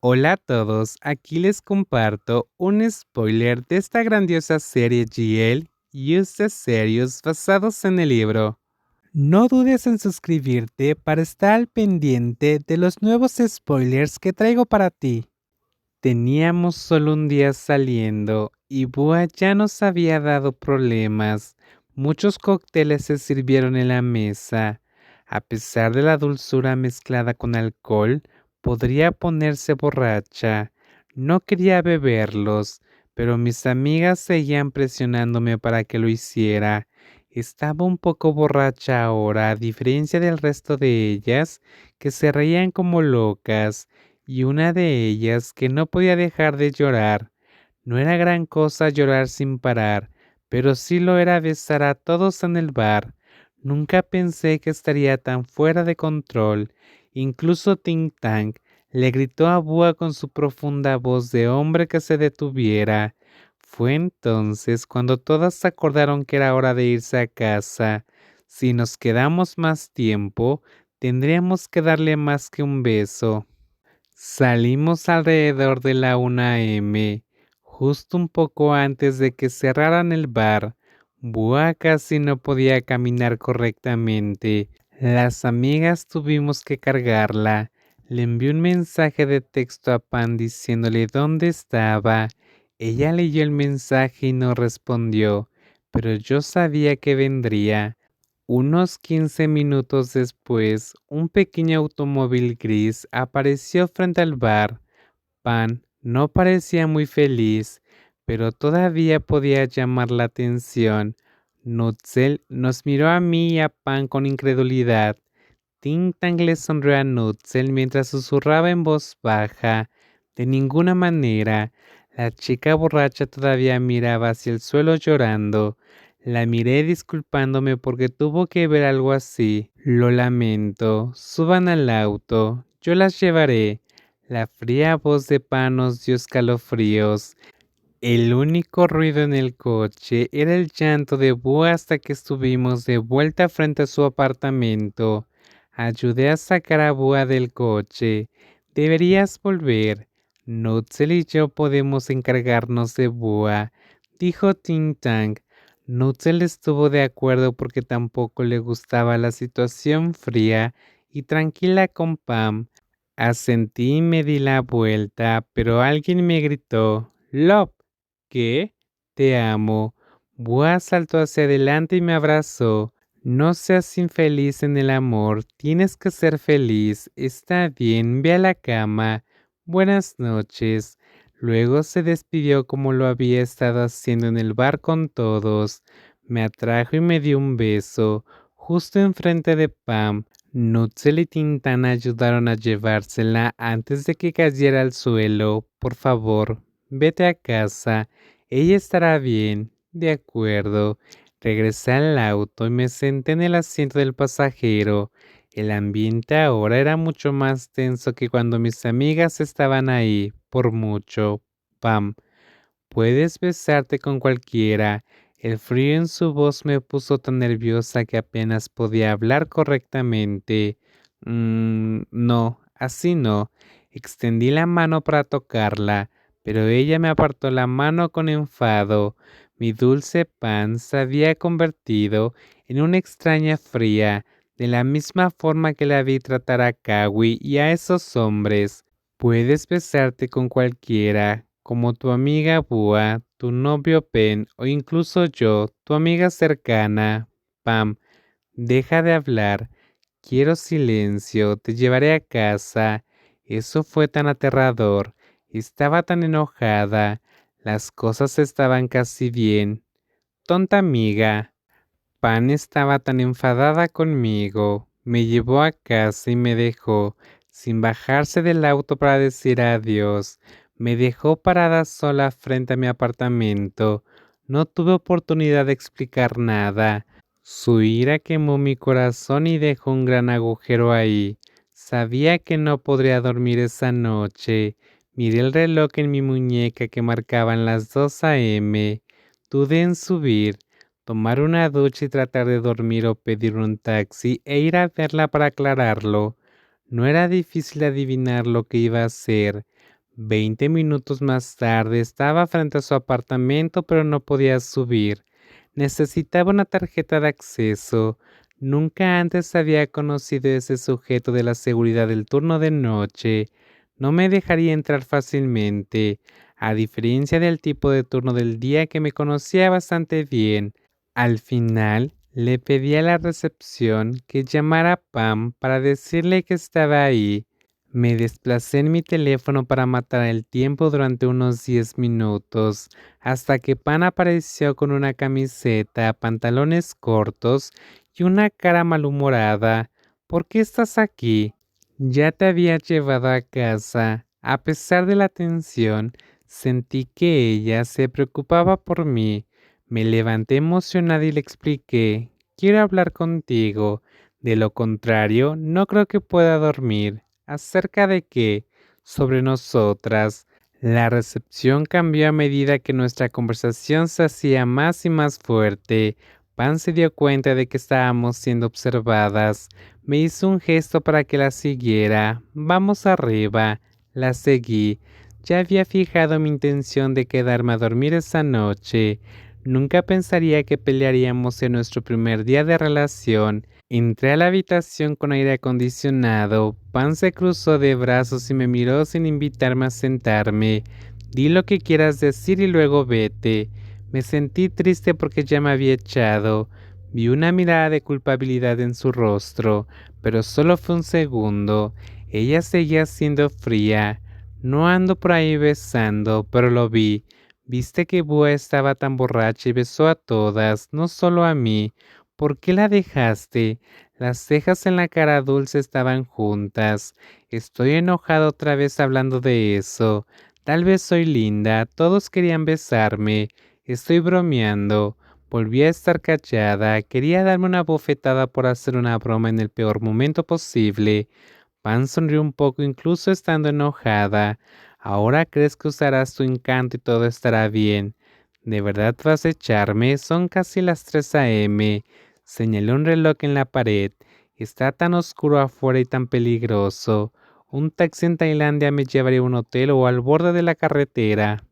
Hola a todos, aquí les comparto un spoiler de esta grandiosa serie GL Use Serious basados en el libro. No dudes en suscribirte para estar al pendiente de los nuevos spoilers que traigo para ti. Teníamos solo un día saliendo y Bua ya nos había dado problemas. Muchos cócteles se sirvieron en la mesa. A pesar de la dulzura mezclada con alcohol, podría ponerse borracha. No quería beberlos, pero mis amigas seguían presionándome para que lo hiciera. Estaba un poco borracha ahora, a diferencia del resto de ellas, que se reían como locas, y una de ellas que no podía dejar de llorar. No era gran cosa llorar sin parar, pero sí lo era besar a todos en el bar. Nunca pensé que estaría tan fuera de control. Incluso Ting Tang le gritó a Búa con su profunda voz de hombre que se detuviera. Fue entonces cuando todas acordaron que era hora de irse a casa. Si nos quedamos más tiempo, tendríamos que darle más que un beso. Salimos alrededor de la 1 m, justo un poco antes de que cerraran el bar. Bua casi no podía caminar correctamente. Las amigas tuvimos que cargarla. Le envié un mensaje de texto a Pan diciéndole dónde estaba. Ella leyó el mensaje y no respondió, pero yo sabía que vendría. Unos 15 minutos después, un pequeño automóvil gris apareció frente al bar. Pan no parecía muy feliz pero todavía podía llamar la atención. Nutzel nos miró a mí y a Pan con incredulidad. Tintang le sonrió a Nutzel mientras susurraba en voz baja. De ninguna manera. La chica borracha todavía miraba hacia el suelo llorando. La miré disculpándome porque tuvo que ver algo así. Lo lamento. Suban al auto. Yo las llevaré. La fría voz de Pan nos dio escalofríos. El único ruido en el coche era el llanto de Búa hasta que estuvimos de vuelta frente a su apartamento. Ayudé a sacar a Búa del coche. Deberías volver. Nutzel y yo podemos encargarnos de Búa, dijo Ting Tang. Nutzel estuvo de acuerdo porque tampoco le gustaba la situación fría y tranquila con Pam. Asentí y me di la vuelta, pero alguien me gritó, Lop. ¿Qué? Te amo. Bua saltó hacia adelante y me abrazó. No seas infeliz en el amor, tienes que ser feliz. Está bien, ve a la cama. Buenas noches. Luego se despidió como lo había estado haciendo en el bar con todos. Me atrajo y me dio un beso, justo enfrente de Pam. Nutzel y Tintana ayudaron a llevársela antes de que cayera al suelo. Por favor, Vete a casa, ella estará bien. De acuerdo. Regresé al auto y me senté en el asiento del pasajero. El ambiente ahora era mucho más tenso que cuando mis amigas estaban ahí, por mucho. Pam. Puedes besarte con cualquiera. El frío en su voz me puso tan nerviosa que apenas podía hablar correctamente. Mmm, no, así no. Extendí la mano para tocarla pero ella me apartó la mano con enfado. Mi dulce pan se había convertido en una extraña fría, de la misma forma que la vi tratar a Kawi y a esos hombres. Puedes besarte con cualquiera, como tu amiga Bua, tu novio Pen o incluso yo, tu amiga cercana. Pam, deja de hablar. Quiero silencio, te llevaré a casa. Eso fue tan aterrador. Estaba tan enojada. Las cosas estaban casi bien. Tonta amiga. Pan estaba tan enfadada conmigo. Me llevó a casa y me dejó, sin bajarse del auto para decir adiós. Me dejó parada sola frente a mi apartamento. No tuve oportunidad de explicar nada. Su ira quemó mi corazón y dejó un gran agujero ahí. Sabía que no podría dormir esa noche. Miré el reloj en mi muñeca que marcaban las 2 a.m. Dudé en subir, tomar una ducha y tratar de dormir o pedir un taxi e ir a verla para aclararlo. No era difícil adivinar lo que iba a hacer. Veinte minutos más tarde estaba frente a su apartamento pero no podía subir. Necesitaba una tarjeta de acceso. Nunca antes había conocido a ese sujeto de la seguridad del turno de noche. No me dejaría entrar fácilmente, a diferencia del tipo de turno del día que me conocía bastante bien. Al final, le pedí a la recepción que llamara a Pam para decirle que estaba ahí. Me desplacé en mi teléfono para matar el tiempo durante unos 10 minutos, hasta que Pan apareció con una camiseta, pantalones cortos y una cara malhumorada. ¿Por qué estás aquí? Ya te había llevado a casa. A pesar de la tensión, sentí que ella se preocupaba por mí. Me levanté emocionada y le expliqué, quiero hablar contigo. De lo contrario, no creo que pueda dormir acerca de qué, sobre nosotras. La recepción cambió a medida que nuestra conversación se hacía más y más fuerte. Pan se dio cuenta de que estábamos siendo observadas. Me hizo un gesto para que la siguiera. Vamos arriba. La seguí. Ya había fijado mi intención de quedarme a dormir esa noche. Nunca pensaría que pelearíamos en nuestro primer día de relación. Entré a la habitación con aire acondicionado. Pan se cruzó de brazos y me miró sin invitarme a sentarme. Di lo que quieras decir y luego vete. Me sentí triste porque ya me había echado. Vi una mirada de culpabilidad en su rostro, pero solo fue un segundo. Ella seguía siendo fría. No ando por ahí besando, pero lo vi. Viste que Bua estaba tan borracha y besó a todas, no solo a mí. ¿Por qué la dejaste? Las cejas en la cara dulce estaban juntas. Estoy enojado otra vez hablando de eso. Tal vez soy linda, todos querían besarme. Estoy bromeando. Volví a estar callada. Quería darme una bofetada por hacer una broma en el peor momento posible. Pan sonrió un poco incluso estando enojada. Ahora crees que usarás tu encanto y todo estará bien. ¿De verdad vas a echarme? Son casi las 3 a.m. Señalé un reloj en la pared. Está tan oscuro afuera y tan peligroso. Un taxi en Tailandia me llevaría a un hotel o al borde de la carretera.